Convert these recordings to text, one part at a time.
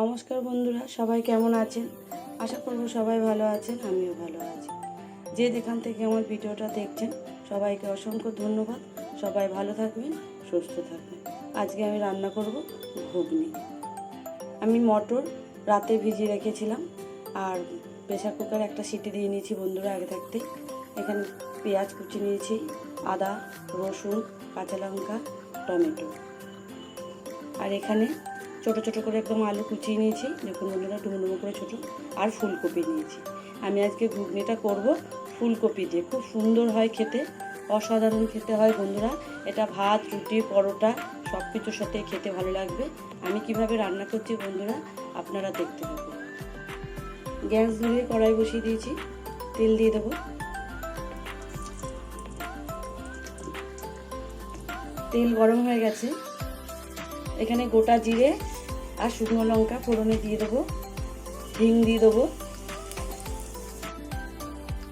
নমস্কার বন্ধুরা, সবাই কেমন আছেন? আশা করব সবাই ভালো আছেন, আমিও ভালো আছি। যে যেখান থেকে আমার ভিডিওটা দেখছেন, সবাইকে অসংখ্য ধন্যবাদ। সবাই ভালো থাকবেন, সুস্থ থাকবেন। আজকে আমি রান্না করব ঘুগনি। আমি মটর রাতে ভিজিয়ে রেখেছিলাম, আর প্রেশার কুকার একটা সিটি দিয়ে নিয়েছি বন্ধুরা আগে থাকতে। এখানে পেঁয়াজ কুচি নিয়েছি, আদা, রসুন, কাঁচা লঙ্কা, টমেটো। আর এখানে ছোট ছোট করে একদম আলু কুচিয়ে নিয়েছি, দেখুন বন্ধুরা ডুমো ডুমো করে ছোটো, আর ফুলকপি নিয়েছি। আমি আজকে ঘুগনিটা করব ফুলকপি দিয়ে। খুব সুন্দর হয় খেতে, অসাধারণ খেতে হয় বন্ধুরা। এটা ভাত, রুটি, পরোটা সব কিছুর সাথে খেতে ভালো লাগবে। আমি কীভাবে রান্না করছি বন্ধুরা, আপনারা দেখতে পাবেন গ্যাস ধরিয়ে কড়াই বসিয়ে দিয়েছি, তেল দিয়ে দেবো। তেল গরম হয়ে গেছে। এখানে গোটা জিরে আর শুকনো লঙ্কা ফোড়নে দিয়ে দেবো। হিং দিয়ে দেবো।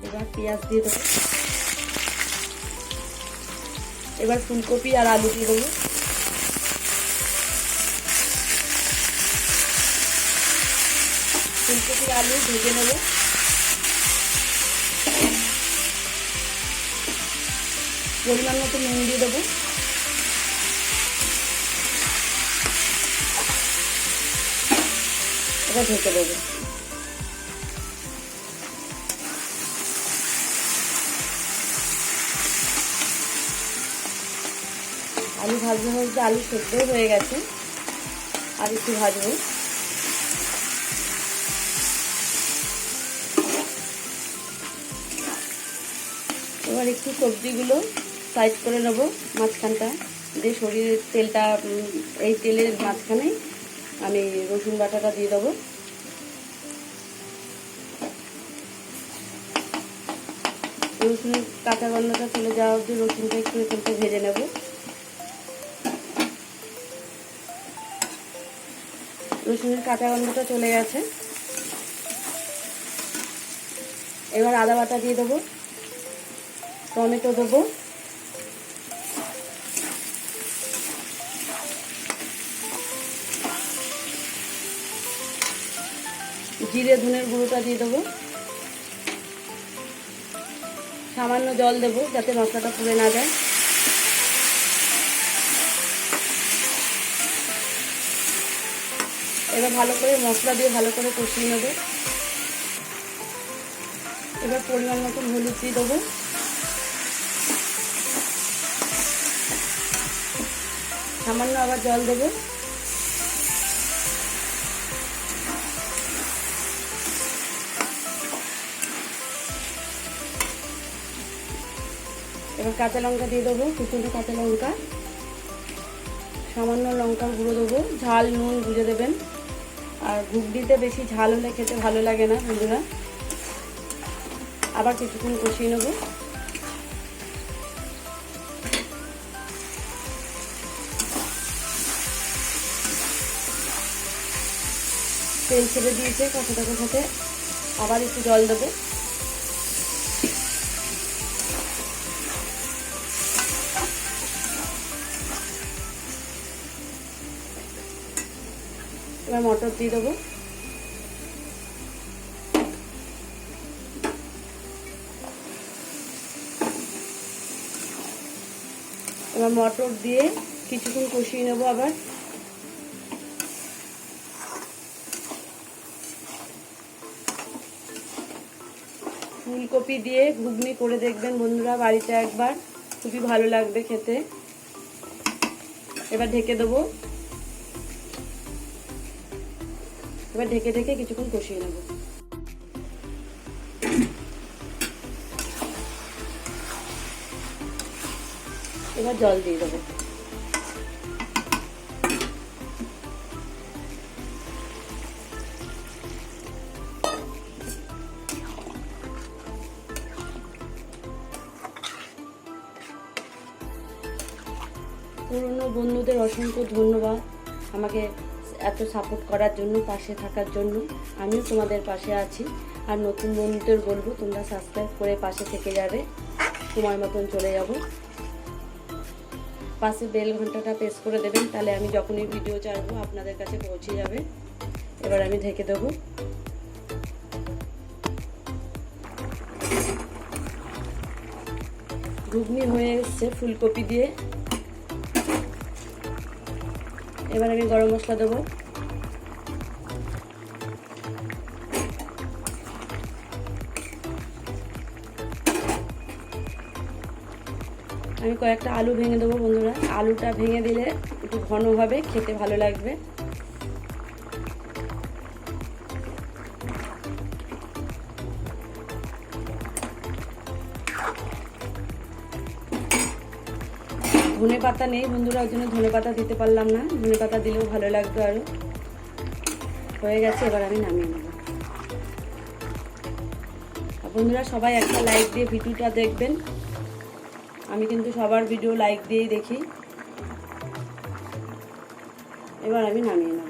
এবার পেঁয়াজ দিয়ে দেবো। এবার ফুলকপি আর আলু দিয়ে দেবো। ফুলকপি আলু ভেজে নেব। পরিমাণ মতো নুন দিয়ে দেবো। এবার ঢেকে দেবো। আলু ভাজতে ভাজতে আলু সেদ্ধ হয়ে গেছে, আর একটু ভাজবো। এবার একটু সবজিগুলো সাইড করে নেব, মাঝখানটা। দিয়ে শরীরের তেলটা এই তেলের মাঝখানে আমি রসুন বাটাটা দিয়ে দেবো। রসুনের কাঁচা গন্ধটা চলে যাওয়া অবধি রসুনটা একটু এখানটা ভেজে নেব। রসুনের কাঁচা গন্ধটা চলে গেছে। এবার আদা বাটা দিয়ে দেবো। টমেটো দেবো। জিরে ধনের গুঁড়োটা দিয়ে দেবো। সামান্য জল দেবো যাতে মশলাটা পুড়ে না যায়। এবার ভালো করে মশলা দিয়ে ভালো করে কষিয়ে নেব। এবার পরিমাণ মতন হলুদ দিয়ে দেবো। সামান্য আবার জল দেবো। এবার কাঁচা লঙ্কা দিয়ে দেবো কুচুনো কাঁচা লঙ্কা। সামান্য লঙ্কার গুঁড়ো দেবো, ঝাল, নুন বুঝে দেবেন। আর ঘুগনিতে বেশি ঝাল হলে খেতে ভালো লাগে না বন্ধুরা। আবার কিছুক্ষণ কষিয়ে নেব। তেল ছেড়ে দিয়েছে কষাতে কষাতে। আবার একটু জল দেবো। এবার মটর দিয়ে দেবো। এবার মটর দিয়ে কিছুক্ষণ কষিয়ে নেব আবার। ফুলকপি দিয়ে ঘুগনি করে দেখবেন বন্ধুরা বাড়িতে একবার। খুবই ভালো লাগবে খেতে। এবার ঢেকে দেবো। এবার ঢেকে ঢেকে কিছুক্ষণ কষিয়ে নেব। এবার জল দিয়ে দেবো। পুরনো বন্ধুদের অসংখ্য ধন্যবাদ। আমাকে এত সাপোর্ট করার জন্য, পাশে থাকার জন্য আমিও তোমাদের পাশে আছি। আর নতুন বন্ধুদের বলব, তোমরা সাবস্ক্রাইব করে পাশে থেকে যাবে। সময় মতন চলে যাব। পাশে বেল ঘন্টাটা প্রেস করে দেবেন, তাহলে আমি যখনই ভিডিও চাইব আপনাদের কাছে পৌঁছে যাবে। এবার আমি ঢেকে দেবো। ঘুগনি হয়ে এসছে ফুলকপি দিয়ে। এবার আমি গরম মশলা দেবো। আমি কয়েকটা আলু ভেঙে দেবো বন্ধুরা। আলুটা ভেঙে দিলে একটু ঘন হবে খেতে ভালো লাগবে। ধনে পাতা নেই বন্ধুরা, ওই জন্য ধনে পাতা দিতে পারলাম না। ধনে পাতা দিলেও ভালো লাগতো আরও হয়ে গেছে, এবার আমি নামিয়ে নেব। বন্ধুরা, সবাই একটা লাইক দিয়ে ভিডিওটা দেখবেন। আমি কিন্তু সবার ভিডিও লাইক দিয়েই দেখি। এবার আমি নামিয়ে নেব।